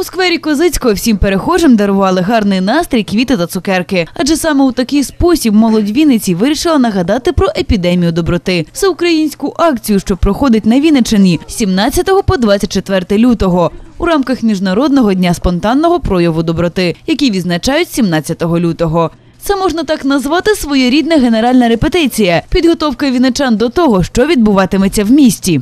У сквері Козицького всім перехожим дарували гарний настрій, квіти та цукерки. Адже саме у такий спосіб молодь Вінниці вирішила нагадати про епідемію доброти. Всеукраїнську акцію, що проходить на Вінниччині з 17 по 24 лютого. У рамках міжнародного дня спонтанного прояву доброти, який відзначають 17 лютого. Це можна так назвати своєрідна генеральна репетиція, підготовка вінничан до того, що відбуватиметься в місті.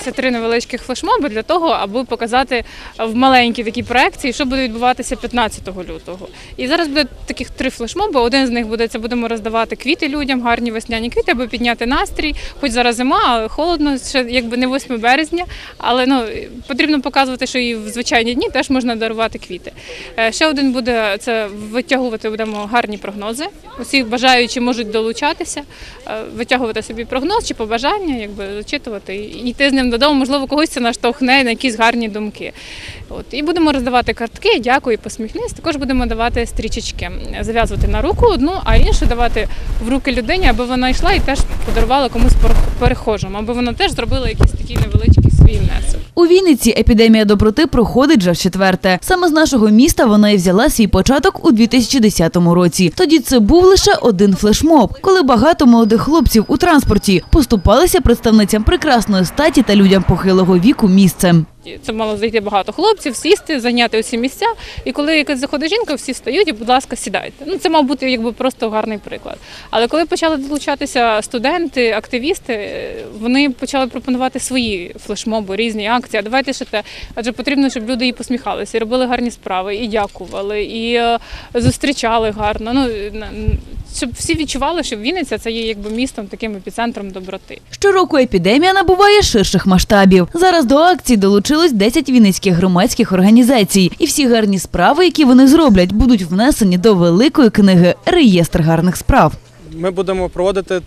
Це три невеличких флешмоби для того, аби показати в маленькій такій проекції, що буде відбуватися 15 лютого. І зараз буде таких три флешмоби. Один з них буде це будемо роздавати квіти людям, гарні весняні квіти, аби підняти настрій. Хоч зараз зима, але холодно, ще якби не 8 березня. Але ну потрібно показувати, що і в звичайні дні теж можна дарувати квіти. Е, Ще один буде це витягувати будемо гарні прогнози. Усі бажаючі можуть долучатися, е, витягувати собі прогноз чи побажання, якби зачитувати і йти з ним додому. Можливо, когось це наштовхне на якісь гарні думки. От і будемо роздавати картки, дякую, посміхнись. Також будемо давати стрічечки, зав'язувати на руку одну, а іншу давати в руки людині, аби вона йшла і теж подарувала комусь перехожим, аби вона теж зробила якийсь такий невеличкий свій внесок. У Вінниці епідемія доброти проходить вже в четверте. Саме з нашого міста вона і взяла свій початок у 2010 році. Тоді це був лише один флешмоб, коли багато молодих хлопців у транспорті поступалися представницям прекрасної статі та людям похилого віку місцем. Це мало зайти багато хлопців, сісти, зайняти усі місця. І коли якось заходить жінка, всі встають і, будь ласка, сідайте. Ну це мав бути якби просто гарний приклад. Але коли почали долучатися студенти, активісти, вони почали пропонувати свої флешмоби, різні акції. А давайте ще те, адже потрібно, щоб люди і посміхалися, і робили гарні справи, і дякували, і е, зустрічали гарно. Ну щоб всі відчували, що Вінниця це є якби містом, таким епіцентром доброти. Щороку епідемія набуває ширших масштабів. Зараз до акції долучилось 10 вінницьких громадських організацій, і всі гарні справи, які вони зроблять, будуть внесені до великої книги Реєстр гарних справ. ми будемо проводити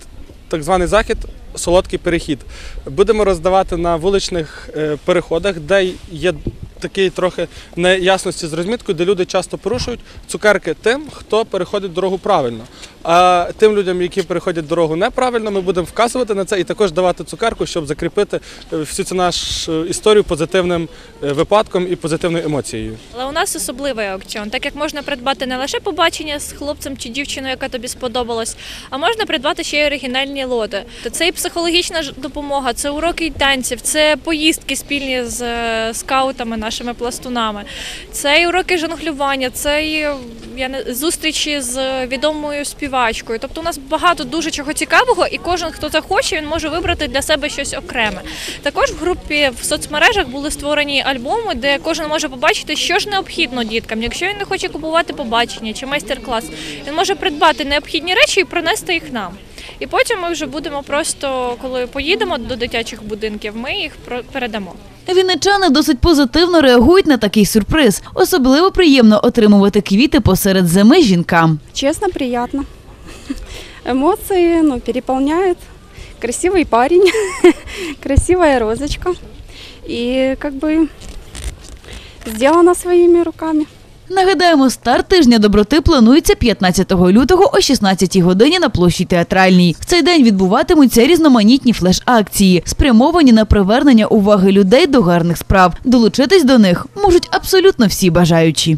так званий захід Солодкий перехід. Будемо роздавати на вуличних е, переходах, де є такі трохи неясності з розміткою, де люди часто порушують цукерки тим, хто переходить дорогу правильно. А тим людям, які переходять дорогу неправильно, ми будемо вказувати на це і також давати цукерку, щоб закріпити е, всю цю нашу історію позитивним е, випадком і позитивною емоцією. Але у нас особливий аукціон, так як можна придбати не лише побачення з хлопцем чи дівчиною, яка тобі сподобалась, а можна придбати ще й оригінальні лоти. То це і психологічна допомога, це уроки танців, це поїздки спільні з е, скаутами, нашими пластунами, це і уроки жонглювання, це і я не зустрічі з відомою співачкою. Тобто у нас багато дуже чого цікавого, і кожен, хто захоче, він може вибрати для себе щось окреме. Також в групі в соцмережах були створені альбоми, де кожен може побачити, що ж необхідно діткам. Якщо він не хоче купувати побачення чи майстер-клас, він може придбати необхідні речі і принести їх нам. І потім ми вже будемо просто, коли поїдемо до дитячих будинків, ми їх про- передамо. Вінничани досить позитивно реагують на такий сюрприз. Особливо приємно отримувати квіти посеред зими жінкам. Честно, приятно. Эмоции ну, переполняют. Красивый парень, красивая розочка. И как бы сделано своими руками. Нагадаємо, старт тижня доброти планується 15 лютого о 16 годині на площі театральній. В цей день відбуватимуться різноманітні флеш-акції, спрямовані на привернення уваги людей до гарних справ. Долучитись до них можуть абсолютно всі бажаючі.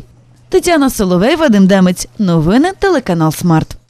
Тетяна Соловей, Вадим Демець. Новини телеканал Смарт.